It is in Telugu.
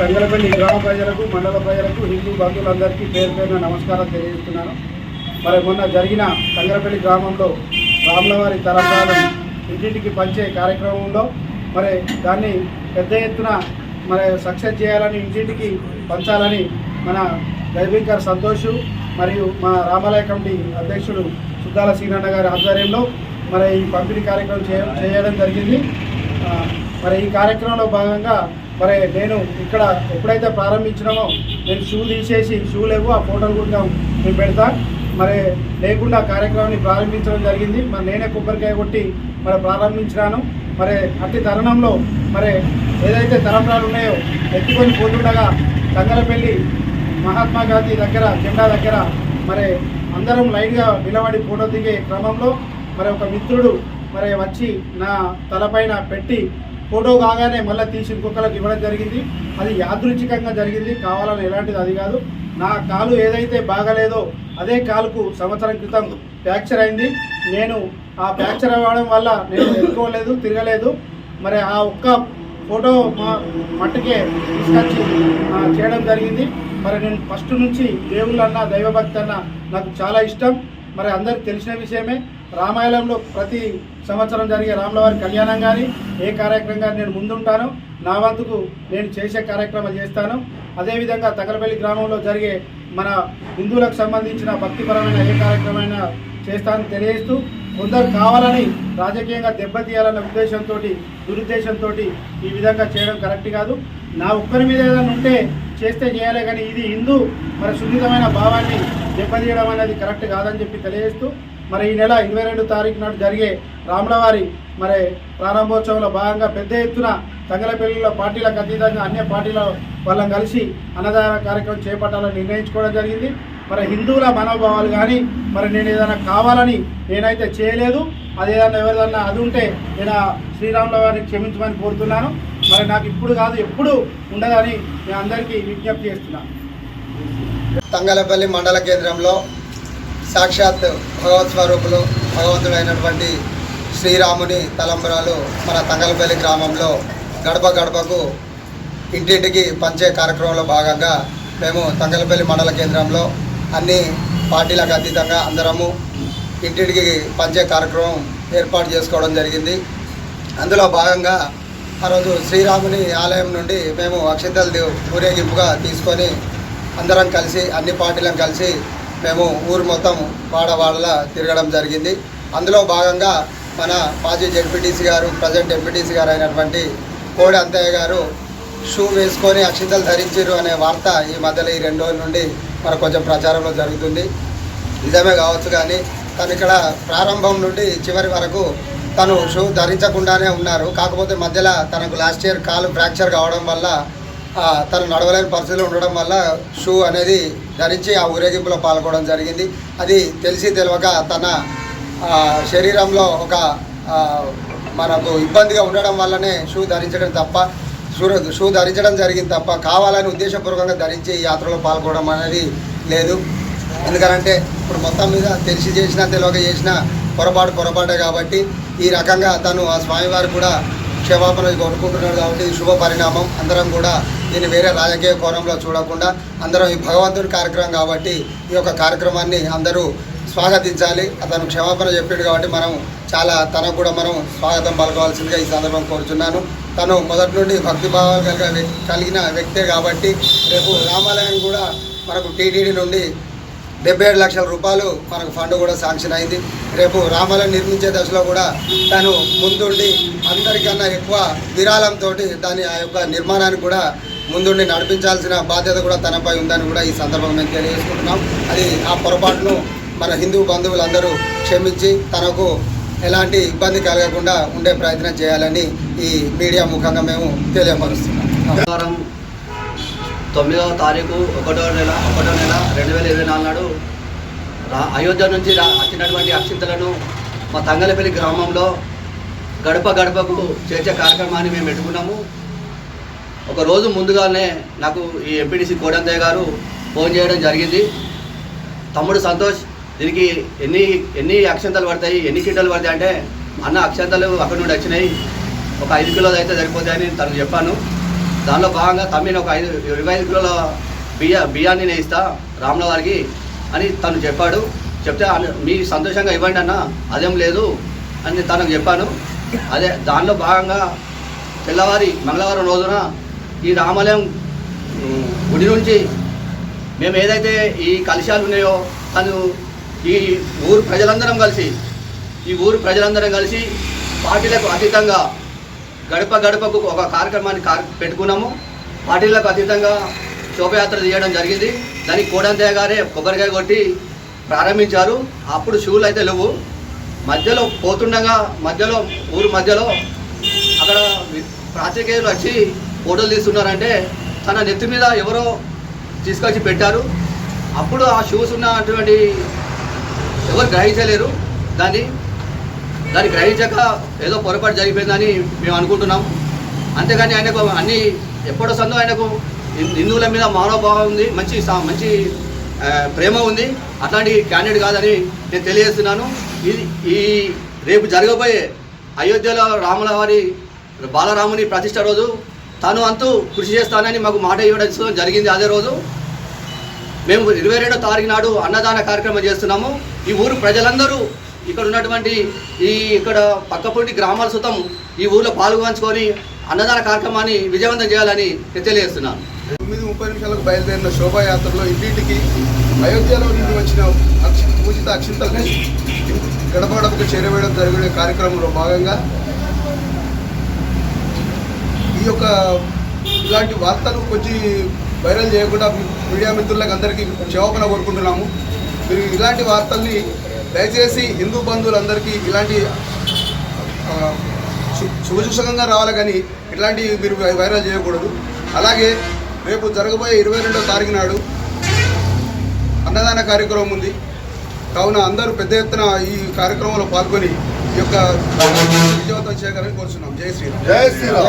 తంగలపల్లి గ్రామ ప్రజలకు మండల ప్రజలకు హిందూ బంధువులందరికీ పేరు పేరున నమస్కారం తెలియజేస్తున్నాను. మరి మొన్న జరిగిన తంగలపల్లి గ్రామంలో రాములవారి తలంబ్రాలను ఇంటింటికి పంచే కార్యక్రమంలో మరి దాన్ని పెద్ద ఎత్తున మరి సక్సెస్ చేయాలని ఇంటింటికి పంచాలని మన దైవికర్ సంతోష్ మరియు మా రామాలయ కమిటీ అధ్యక్షుడు సుద్దాల సీనన్న గారి ఆధ్వర్యంలో మరి ఈ పంపిణీ కార్యక్రమం చేయడం జరిగింది. మరి ఈ కార్యక్రమంలో భాగంగా మరి నేను ఇక్కడ ఎప్పుడైతే ప్రారంభించినామో నేను షూ తీసేసి షూ లేవు ఆ ఫోటోలు కూడా నేను పెడతా. మరి లేకుండా కార్యక్రమాన్ని ప్రారంభించడం జరిగింది. మరి నేనే కొబ్బరికాయ కొట్టి మరి ప్రారంభించినాను. మరి అట్టి తరుణంలో మరి ఏదైతే తరంరాలు ఉన్నాయో ఎత్తుకొని పోతుండగా తంగలపల్లి మహాత్మా గాంధీ దగ్గర జెండా దగ్గర మరి అందరం లైన్గా నిలబడి ఫోటో దిగే క్రమంలో మరి ఒక మిత్రుడు మరి వచ్చి నా తలపైన పెట్టి ఫోటో కాగానే మళ్ళీ తీసి ఇంకొకరికి ఇవ్వడం జరిగింది. అది యాదృచ్ఛికంగా జరిగింది. కావాలని ఎలాంటిది అది కాదు. నా కాలు ఏదైతే బాగలేదో అదే కాలుకు సంవత్సరం క్రితం ఫ్రాక్చర్ అయింది. నేను ఆ ఫ్రాక్చర్ అవ్వడం వల్ల నేను ఎదుర్కోలేదు తిరగలేదు. మరి ఆ ఒక్క ఫోటో మా మట్టుకే తీసుకొచ్చి చేయడం జరిగింది. మరి నేను ఫస్ట్ నుంచి దేవుళ్ళన్న దైవభక్తి అన్న నాకు చాలా ఇష్టం. మరి అందరికి తెలిసిన విషయమే రామాయణంలో ప్రతి సంవత్సరం జరిగే రాములవారి కళ్యాణం కానీ ఏ కార్యక్రమం కానీ నేను ముందుంటాను. నా వంతుకు నేను చేసే కార్యక్రమాలు చేస్తాను. అదేవిధంగా తగలపల్లి గ్రామంలో జరిగే మన హిందువులకు సంబంధించిన భక్తిపరమైన ఏ కార్యక్రమమైన చేస్తానని తెలియజేస్తూ కొందరు కావాలని రాజకీయంగా దెబ్బతీయాలన్న ఉద్దేశంతో దురుద్దేశంతో ఈ విధంగా చేయడం కరెక్ట్ కాదు. నా ఒక్కరి మీద ఏదైనా ఉంటే చేస్తే చేయాలి కానీ ఇది హిందూ మరి సున్నితమైన భావాన్ని దెబ్బతీయడం అనేది కరెక్ట్ కాదని చెప్పి తెలియజేస్తూ మరి ఈ నెల ఇరవై రెండు తారీఖు నాడు జరిగే రాములవారి మరి ప్రారంభోత్సవంలో భాగంగా పెద్ద ఎత్తున తంగలపల్లిలో పార్టీలకు అతీతంగా అన్ని పార్టీల వాళ్ళని కలిసి అన్నదాన కార్యక్రమం చేపట్టాలని నిర్ణయించుకోవడం జరిగింది. మరి హిందువుల మనోభావాలు కానీ మరి నేను ఏదైనా కావాలని నేనైతే చేయలేదు. అది ఏదైనా ఎవరిదన్నా అది ఉంటే నేను శ్రీరాముల వారిని క్షమించమని కోరుతున్నాను. మరి నాకు ఇప్పుడు కాదు ఎప్పుడు ఉండదని నేను అందరికీ విజ్ఞప్తి చేస్తున్నాను తంగలపల్లి మండల కేంద్రంలో సాక్షాత్ భగవత్ స్వరూపులు భగవంతుడైనటువంటి శ్రీరాముని తలంబరాలు మన తంగలపల్లి గ్రామంలో గడప గడపకు ఇంటింటికి పంచే కార్యక్రమంలో భాగంగా మేము తంగలపల్లి మండల కేంద్రంలో అన్ని పార్టీలకు అతీతంగా అందరము ఇంటింటికి పంచే కార్యక్రమం ఏర్పాటు చేసుకోవడం జరిగింది. అందులో భాగంగా ఆ రోజు శ్రీరాముని ఆలయం నుండి మేము అక్షంతలు దేవు ఊరేగింపుగా తీసుకొని అందరం కలిసి అన్ని పార్టీలను కలిసి మేము ఊరు మొత్తం వాడవాడలా తిరగడం జరిగింది. అందులో భాగంగా మన మాజీ జడ్పీటీసీ గారు ప్రజెంట్ ఎంపీటీసీ గారు అయినటువంటి కోడి అంతయ్య గారు షూ వేసుకొని అక్షింతలు ధరించారు అనే వార్త ఈ మధ్యలో ఈ రెండు రోజుల నుండి మరి కొంచెం ప్రచారంలో జరుగుతుంది. నిజమే కావచ్చు కానీ తను ఇక్కడ ప్రారంభం నుండి చివరి వరకు తను షూ ధరించకుండానే ఉన్నారు. కాకపోతే మధ్యలో తనకు లాస్ట్ ఇయర్ కాలు ఫ్రాక్చర్ కావడం వల్ల తను నడవలేని పరిస్థితిలో ఉండడం వల్ల షూ అనేది ధరించి ఆ ఊరేగింపులో పాల్గొనడం జరిగింది. అది తెలిసి తెలియక తన శరీరంలో ఒక మనకు ఇబ్బందిగా ఉండడం వల్లనే షూ ధరించడం తప్ప షూ షూ ధరించడం జరిగింది తప్ప కావాలని ఉద్దేశపూర్వకంగా ధరించి యాత్రలో పాల్గొనడం అనేది లేదు. ఎందుకనంటే ఇప్పుడు మొత్తం మీద తెలిసి చేసినా తెలియక చేసినా పొరపాటు పొరపాటే కాబట్టి ఈ రకంగా తను ఆ స్వామివారు కూడా క్షమాపణ కోరుకుంటున్నాడు కాబట్టి ఇది శుభ పరిణామం అందరం కూడా దీన్ని వేరే రాజకీయ కోణంలో చూడకుండా అందరం ఈ భగవంతుడి కార్యక్రమం కాబట్టి ఈ యొక్క కార్యక్రమాన్ని అందరూ స్వాగతించాలి. అతను క్షమాపణ చెప్పాడు కాబట్టి మనం చాలా తనకు కూడా మనం స్వాగతం పలకవలసిందిగా ఈ సందర్భం కోరుచున్నాను. తను మొదటి నుండి భక్తిభావాలు కలిగిన కలిగిన వ్యక్తే కాబట్టి రేపు రామాలయం కూడా మనకు టీటీడీ నుండి డెబ్బై ఏడు లక్షల రూపాయలు మనకు ఫండ్ కూడా శాంక్షన్ అయింది. రేపు రామాలయం నిర్మించే దశలో కూడా తను ముందుండి అందరికన్నా ఎక్కువ విరాళంతో దాని ఆ యొక్క నిర్మాణాన్ని కూడా ముందుండి నడిపించాల్సిన బాధ్యత కూడా తనపై ఉందని కూడా ఈ సందర్భంగా మేము తెలియజేసుకుంటున్నాం. అది ఆ పొరపాటును మన హిందూ బంధువులందరూ క్షమించి తనకు ఎలాంటి ఇబ్బంది కలగకుండా ఉండే ప్రయత్నం చేయాలని ఈ మీడియా ముఖంగా మేము తెలియపరుస్తున్నాం. తొమ్మిదవ తారీఖు ఒకటో నెల ఒకటో నెల రెండు వేల ఇరవై నాలుగు నాడు అయోధ్య నుంచి వచ్చినటువంటి అక్షింతలను మా తంగలపల్లి గ్రామంలో గడప గడపకు చేర్చే కార్యక్రమాన్ని మేము పెట్టుకున్నాము. ఒక రోజు ముందుగానే నాకు ఈ ఎంపీటీసీ కోడంతయ్య గారు ఫోన్ చేయడం జరిగింది. తమ్ముడు సంతోష్ దీనికి ఎన్ని ఎన్ని అక్షంతలు పడతాయి ఎన్ని కింటలు పడతాయి అంటే అన్న అక్షంతలు అక్కడి నుండి వచ్చినాయి. ఒక ఐదు కిలోలు అయితే సరిపోతాయని తను చెప్పాను. దానిలో భాగంగా తమ్మిని ఒక ఐదు ఇరవై ఐదు కిలోల బియ్య బియ్యాన్ని నేయిస్తా ఇస్తా రాముల వారికి అని తను చెప్పాడు. చెప్తే మీ సంతోషంగా ఇవ్వండి అన్న అదేం లేదు అని తనకు చెప్పాను. అదే దానిలో భాగంగా తెల్లవారి మంగళవారం రోజున ఈ రామాలయం గుడి నుంచి మేము ఏదైతే ఈ కలశాలు ఉన్నాయో తను ఈ ఊరు ప్రజలందరం కలిసి ఈ ఊరు ప్రజలందరం కలిసి పార్టీలకు అతీతంగా గడప గడపకు ఒక కార్యక్రమాన్ని పెట్టుకున్నాము. పార్టీలకు అతీతంగా శోభయాత్ర తీయడం జరిగింది. దానికి కోడంతయ్య గారే కొబ్బరికాయ కొట్టి ప్రారంభించారు. అప్పుడు షూలు అయితే లేవు. మధ్యలో పోతుండగా మధ్యలో ఊరు మధ్యలో అక్కడ ప్రాచకేయులు వచ్చి ఫోటోలు తీస్తున్నారంటే తన నెత్తి మీద ఎవరో తీసుకొచ్చి పెట్టారు. అప్పుడు ఆ షూస్ ఉన్నటువంటి ఎవరు గ్రహించలేరు. దాన్ని దాన్ని గ్రహించక ఏదో పొరపాటు జరిగిపోయిందని మేము అనుకుంటున్నాం. అంతేగాని ఆయనకు అన్ని ఎప్పుడో సందో ఆయనకు హిందువుల మీద మానవభావం ఉంది మంచి సా- మంచి ప్రేమ ఉంది. అట్లాంటి క్యాండిడేట్ కాదని నేను తెలియజేస్తున్నాను. ఇది ఈ రేపు జరగబోయే అయోధ్యలో రాముల వారి బాలరాముని ప్రతిష్ట రోజు తను అంతూ కృషి చేస్తానని మాకు మాట ఇవ్వడం జరిగింది అదే రోజు. మేము ఇరవై రెండో తారీఖు నాడు అన్నదాన కార్యక్రమం చేస్తున్నాము. ఈ ఊరు ప్రజలందరూ ఇక్కడ ఉన్నటువంటి ఈ ఇక్కడ పక్కపొంటి గ్రామాల సుతం ఈ ఊర్లో పాల్గొంచుకొని అన్నదాన కార్యక్రమాన్ని విజయవంతం చేయాలని తెలియజేస్తున్నాను తొమ్మిది ముప్పై నిమిషాలకు బయలుదేరిన శోభాయాత్రలో ఇంటింటికి అయోధ్యలో నుండి వచ్చిన అక్ష పూజిత అక్షింతల్ని గడప గడపకు చేరవేయడం జరిగిన కార్యక్రమంలో భాగంగా ఈ యొక్క ఇలాంటి వార్తలు కొంచెం వైరల్ చేయకుండా మీడియా మిత్రులకు అందరికీ క్షేమపణ కోరుకుంటున్నాము. మీరు ఇలాంటి వార్తల్ని దయచేసి హిందూ బంధువులందరికీ ఇలాంటి ఆ, రావాలి కానీ ఇట్లాంటివి మీరు వైరల్ చేయకూడదు. అలాగే రేపు జరగబోయే ఇరవై రెండో తారీఖు నాడు అన్నదాన కార్యక్రమం ఉంది. కావున అందరూ పెద్ద ఎత్తున ఈ కార్యక్రమంలో పాల్గొని ఈ యొక్క విజయవంతం చేయగలని కోరుతున్నాం జై శ్రీరామ్. జై శ్రీరామ్.